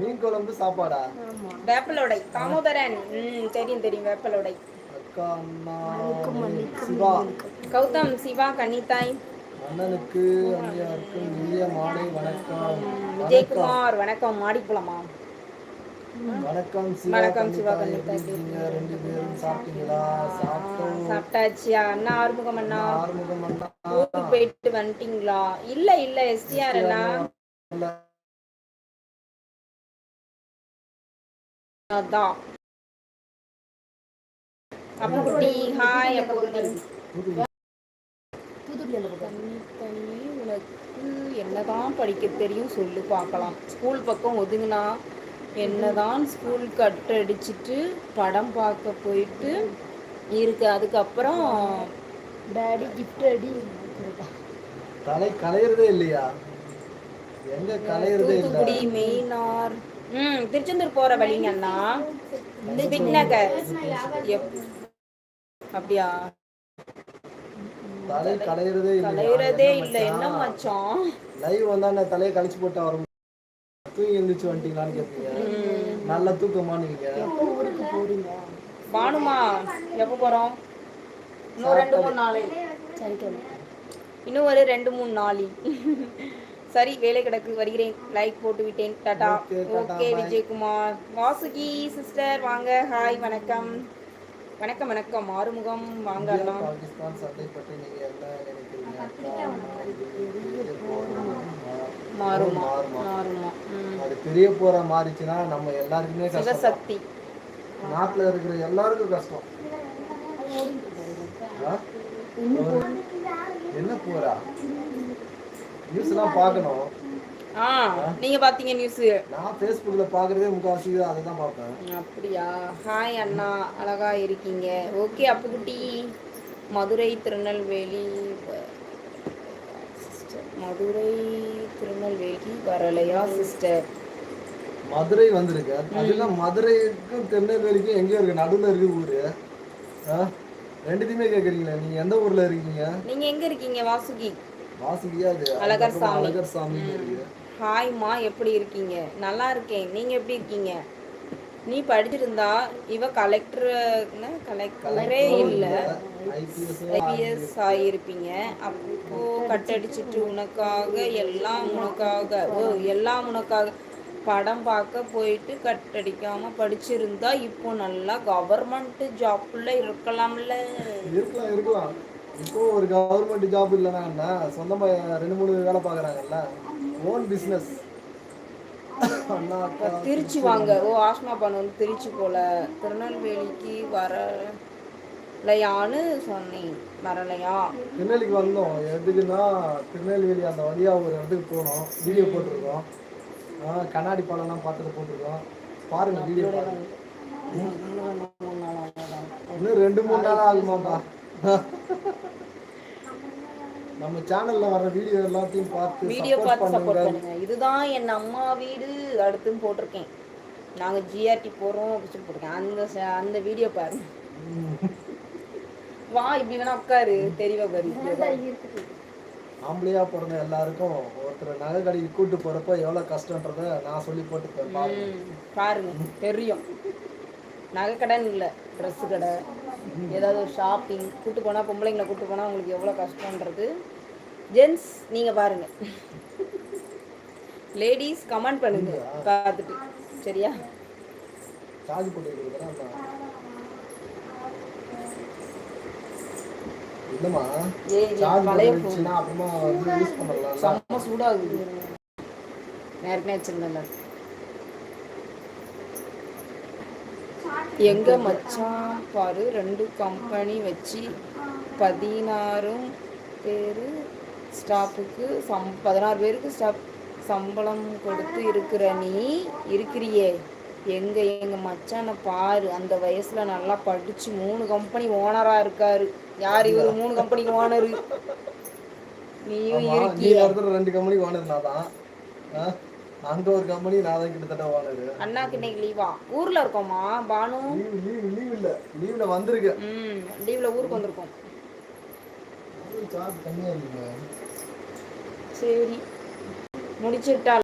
மீன் குழம்பு சாப்பாடா? ஆமா. வேப்பலோடை. தாமோதரன். ம் தெரியும் தெரியும் வேப்பலோடை. சிவா. கௌதம் சிவா கன்னித்தாய் அண்ணனுக்கு அண்ணியாருக்கும் இனிய மாலை வணக்கம். விஜயகுமார் வணக்கம் மாடி போலாமா வணக்கம் சிவா வணக்கம் சிவா இருக்கீங்க? ரெண்டு பேரும் சாப்பிட்டீங்களா? சாப்பிட்டோம். சாப்பிட்டாச்சியா அண்ணா ஆறுமுகம் அண்ணா? ஆறுமுகம் அண்ணா. ஊருக்கு போயிட்டு வந்துட்டீங்களா? இல்ல இல்ல எஸ்டிஆர் அண்ணா. அதான். அப்பா குட்டி ஹாய் அப்பா குட்டி. தண்ணி தண்ணி உனக்கு என்னதான் படிக்க தெரியும் சொல்லு பார்க்கலாம். ஸ்கூல் பக்கம் ஒதுங்கினா என்னதான் ஸ்கூல் கட் அடிச்சிட்டு படம் பார்க்க போயிட்டு இருக்கு. அதுக்கப்புறம் டாடி கிஃப்ட் அடி தலை கலையிறதே இல்லையா? எங்க கலையிறதே இல்ல. மெயினார். ம் திருச்செந்தூர் போற வழிங்க அண்ணா. பிக் நகர் எப்- அப்படியா? தலை கலையிறதே கலையிறதே இல்ல. என்ன மச்சான்? லைவ் வந்தா நான் தலையை கழிச்சு போட்டு வரும்? தூங்கி எழுந்திரிச்சு வந்துட்டீங்களான்னு கேட்பீங்க. நல்ல தூக்கமானுவீங்க பானுமா எப்போ போறோம்? இன்னும் ரெண்டு மூணு நாளை. இன்னும் ஒரு ரெண்டு மூணு நாளி. சரி வேலை கிடக்கு வருகிறேன். லைக் போட்டு விட்டேன். டாடா. ஓகே. விஜயகுமார். வாசுகி சிஸ்டர் வாங்க. ஹாய் வணக்கம். வணக்கம் வணக்கம். ஆறுமுகம் வாங்க இந்தியா, அண்ணா. பாகிஸ்தான் சண்டை பற்றி நீங்க என்ன நினைக்கிறீங்க? மாறுமா? மாறுமா. அது பெரிய போரா மாறிச்சுன்னா நம்ம எல்லாருக்குமே சிவசக்தி. நாட்டுல இருக்கிற எல்லாருக்கும் கஷ்டம்? என்ன போரா? நியூஸ் எல்லாம் பார்க்கணும். ஆ நீங்க பாத்தீங்க நியூஸ் நான் ஃபேஸ்புக்ல பாக்குறதே முக்காவாசி அதை தான் பார்ப்பேன். அப்படியா? ஹாய் அண்ணா அழகா இருக்கீங்க. ஓகே அப்புக்குட்டி மதுரை திருநெல்வேலி. மதுரை திருநெல்வேலி வரலையா சிஸ்டர் மதுரை வந்திருக்கு. அதெல்லாம் மதுரைக்கும் திருநெல்வேலிக்கும் எங்கேயோ இருக்கு. நடுவுல இருக்கு ஊரு? ரெண்டுத்தையுமே கேக்குறீங்களா நீங்க எந்த ஊர்ல இருக்கீங்க? நீங்க எங்க இருக்கீங்க வாசுகி? அழகர் சாமி. அழகர் சாமி ஹாய்மா எப்படி இருக்கீங்க? நல்லா இருக்கேன். நீங்க எப்படி இருக்கீங்க? நீ படிச்சிருந்தா இவ கலெக்டர் கலெக்டரே இல்ல. ஐபிஎஸ் ஆகியிருப்பீங்க அப்போ கட்டடிச்சிட்டு உனக்காக எல்லாம் உனக்காக ஓ எல்லாம் உனக்காக. படம் பார்க்க போயிட்டு கட்டடிக்காம படிச்சிருந்தா இப்போ நல்லா கவர்மெண்ட் ஜாப்ல இருக்கலாம்ல. இருக்கலாம் இருக்கலாம். இப்போ ஒரு கவர்மெண்ட் ஜாப் இல்லைன்னா என்ன? சொந்தமா ரெண்டு மூணு வேலை பார்க்கறாங்கல்ல. ஓன் அக்கா திருச்சி வாங்க. ஓ ஆஸ்மா பண்ண வந்து திருச்சி போல. திருநெல்வேலிக்கு வரலையான்னு சொன்னேன். வரலையா? திருநெல்வேலிக்கு வந்தோம். எதுக்குன்னா திருநெல்வேலி அந்த வழியா ஒரு இடத்துக்கு போனோம். வீடியோ போட்டிருக்கோம். கண்ணாடி பாலம்லாம் பார்த்துட்டு போட்டிருக்கோம். பாருங்க வீடியோ பாருங்க. இன்னும் ரெண்டு மூணு நாள் ஆகுமாப்பா நம்ம சேனல்ல வர வீடியோ எல்லாத்தையும் பார்த்து வீடியோ பார்த்து சப்போர்ட் பண்ணுங்க. இதுதான் என் அம்மா வீடு அடுத்துன்னு போட்டிருக்கேன். நாங்க ஜிஆர்டி போறோம் அப்படின்னு போட்டிருக்கேன். அந்த ச- அந்த வீடியோ பாருங்க ம். வா இப்படி வேணா உட்காரு. தெரியவா பாரு ஆம்பளையா பிறந்த எல்லாருக்கும் ஒருத்தர் நகை கடைக்கு கூட்டு போறப்ப எவ்வளவு கஷ்டன்றத நான் சொல்லி போட்டுப்பேன் பாருங்க. தெரியும். நகை கடன் இல்லை ட்ரெஸ்ஸு கடை. ஏதாவது ஒரு ஷாப்பிங் கூட்டு போனால் பொம்பளைங்களை கூட்டு போனால் உங்களுக்கு எவ்வளோ கஷ்டன்றது ஜென்ஸ் நீங்கள் பாருங்க. லேடிஸ் கமெண்ட் பண்ணுங்க. பார்த்துட்டு. சரியா? சார்ஜ் போட்டு கொடுக்குறேன் அப்புறம். எங்க மச்சான் பாரு ரெண்டு கம்பெனி வச்சு பதினாறும் பேர் ஸ்டாஃபுக்கு சம் பதினாறு பேருக்கு ஸ்டாஃப் சம்பளம் கொடுத்து இருக்கிற நீ இருக்கிறியே. எங்க எங்க மச்சானை பாரு அந்த வயசுல நல்லா படிச்சு மூணு கம்பெனி ஓனரா இருக்காரு. யார் இவரு? மூணு கம்பெனிக்கு ஓனரு நீயும் இருக்கிய? ரெண்டு கம்பெனி ஓனர் நான் தான்? அங்க ஒரு கம்பெனி நான் தான் கிட்டத்தட்ட ஓனர் அண்ணாக்கு இன்னைக்கு லீவா ஊர்ல இருக்கோமா பானு? லீவ் லீவ் லீவ் இல்ல. லீவ்ல வந்திருக்கேன். ம் லீவ்ல ஊருக்கு வந்திருக்கோம். சார்ஜ் கம்மியா இருக்குங்க சரி. முடிச்சுட்டா